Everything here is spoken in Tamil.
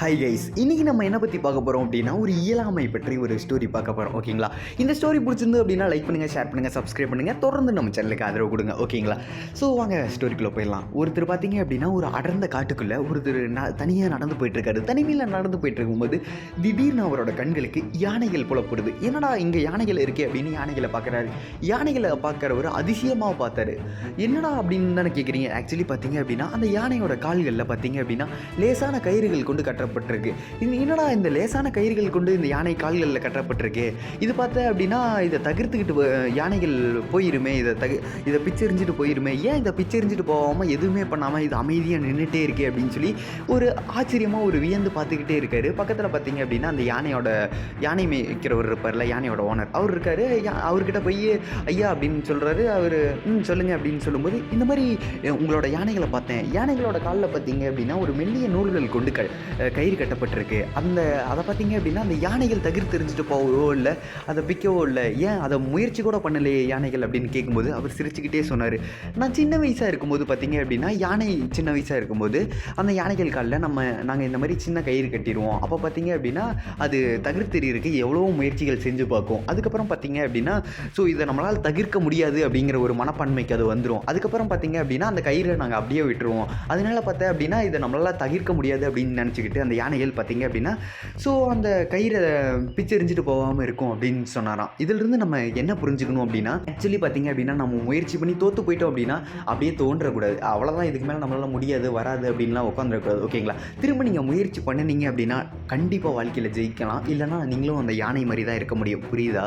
ஹை கைஸ் இன்றைக்கி நம்ம என்ன பற்றி பார்க்க போகிறோம் அப்படின்னா ஒரு இயலாமை பற்றி ஒரு ஸ்டோரி பார்க்க போகிறோம் ஓகேங்களா இந்த ஸ்டோரி பிடிச்சிருந்து அப்படின்னா லைக் பண்ணுங்கள் ஷேர் பண்ணுங்கள் சப்ஸ்கிரைப் பண்ணுங்கள் தொடர்ந்து நம்ம சேனலுக்கு ஆதரவு கொடுங்க ஓகேங்களா ஸோ வாங்க ஸ்டோரிக்குள்ளே போயிடலாம். ஒருத்தர் பார்த்தீங்க அப்படின்னா ஒரு அடர்ந்த காட்டுக்குள்ளே ஒருத்தர் ந தனியாக நடந்து போயிட்டுருக்காரு. தனிமையில் நடந்து போயிட்டு இருக்கும்போது திடீர்னு அவரோட கண்களுக்கு யானைகள் புலப்படுது. என்னடா இங்கே யானைகள் இருக்கே அப்படின்னு யானைகளை பார்க்குறாரு. யானைகளை பார்க்குறவர் அதிசயமாக பார்த்தாரு. என்னடா அப்படின்னு தானே கேட்குறீங்க ஆக்சுவலி பார்த்தீங்க அப்படின்னா அந்த யானையோட கால்களில் பார்த்தீங்க அப்படின்னா லேசான கயிறுகள் கொண்டு கட்டப்பட்டிருக்கு. இது என்னடா இந்த லேசான கயிறுகள் கொண்டு இந்த யானை கால்களில் கட்டப்பட்டிருக்கு? இது பார்த்த அப்படின்னா இதை தகர்த்துக்கிட்டு யானைகள் போயிருமே இதை தகு இதை பிச்சரிஞ்சிட்டு போயிருமே. ஏன் இதை பிச்சரிஞ்சிட்டு போகாமல் எதுவுமே பண்ணாமல் இது அமைதியாக நின்றுட்டே இருக்கே அப்படின்னு சொல்லி ஒரு ஆச்சரியமாக ஒரு வியந்து பார்த்துக்கிட்டே இருக்காரு. பக்கத்தில் பார்த்தீங்க அப்படின்னா அந்த யானையோட யானை மேய்க்கிறவர் இருப்பார்ல யானையோட ஓனர் அவர் இருக்காரு. யா- அவர்கிட்ட போய் ஐயா அப்படின்னு சொல்கிறாரு அவர் ம் சொல்லுங்கள் அப்படின்னு சொல்லும்போது இந்த மாதிரி உங்களோட யானைகளை பார்த்தேன். யானைகளோட காலில் பார்த்தீங்க அப்படின்னா ஒரு மெல்லிய நூல்கள் கொண்டு க கயிறு கட்டப்பட்டிருக்கு. அந்த அதை பார்த்தீங்க அப்படின்னா அந்த யானைகள் தகிர் தெரிஞ்சுட்டு போகவோ இல்லை அதை பிக்கவோ இல்லை ஏன் அதை முயற்சி கூட பண்ணலையே யானைகள் அப்படின்னு கேட்கும்போது அவர் சிரிச்சுக்கிட்டே சொன்னார். நான் சின்ன வயசாக இருக்கும்போது பார்த்தீங்க அப்படின்னா யானை சின்ன வயசாக இருக்கும்போது அந்த யானைகள் காலில் நம்ம நாங்கள் இந்த மாதிரி சின்ன கயிறு கட்டிடுவோம். அப்போ பார்த்தீங்க அப்படின்னா அது தகர்த்தெறியறதுக்கு எவ்வளோ முயற்சிகள் செஞ்சு பார்க்கும். அதுக்கப்புறம் பார்த்தீங்க அப்படின்னா ஸோ இதை நம்மளால் தவிர்க்க முடியாது அப்படிங்கிற ஒரு மனப்பான்மைக்கு அது வந்துடும் அதுக்கப்புறம் பார்த்தீங்க அப்படின்னா அந்த கயிறை நாங்கள் அப்படியே விட்டுருவோம். அதனால பார்த்தா அப்படின்னா இதை நம்மளால் தவிர்க்க முடியாது அப்படின்னு நினச்சிக்கிட்டு அந்த அந்த யானைகள் பார்த்தீங்க அப்படின்னா ஸோ அந்த கயிறை பிச்செறிஞ்சிட்டு போகாமல் இருக்கும் அப்படின்னு சொன்னாராம். இதிலிருந்து நம்ம என்ன புரிஞ்சுக்கணும் அப்படின்னா ஆக்சுவலி பார்த்தீங்க அப்படின்னா நம்ம முயற்சி பண்ணி தோற்று போயிட்டோம் அப்படின்னா அப்படியே தோன்றக்கூடாது. அவ்வளோதான் இதுக்கு மேலே நம்மளால் முடியாது வராது அப்படின்லாம் உட்காந்துருக்கூடாது ஓகேங்களா திரும்ப நீங்கள் முயற்சி பண்ணுனீங்க அப்படின்னா கண்டிப்பாக வாழ்க்கையில் ஜெயிக்கலாம். இல்லைன்னா நீங்களும் அந்த யானை மாதிரி தான் இருக்க முடியும். புரியுதா?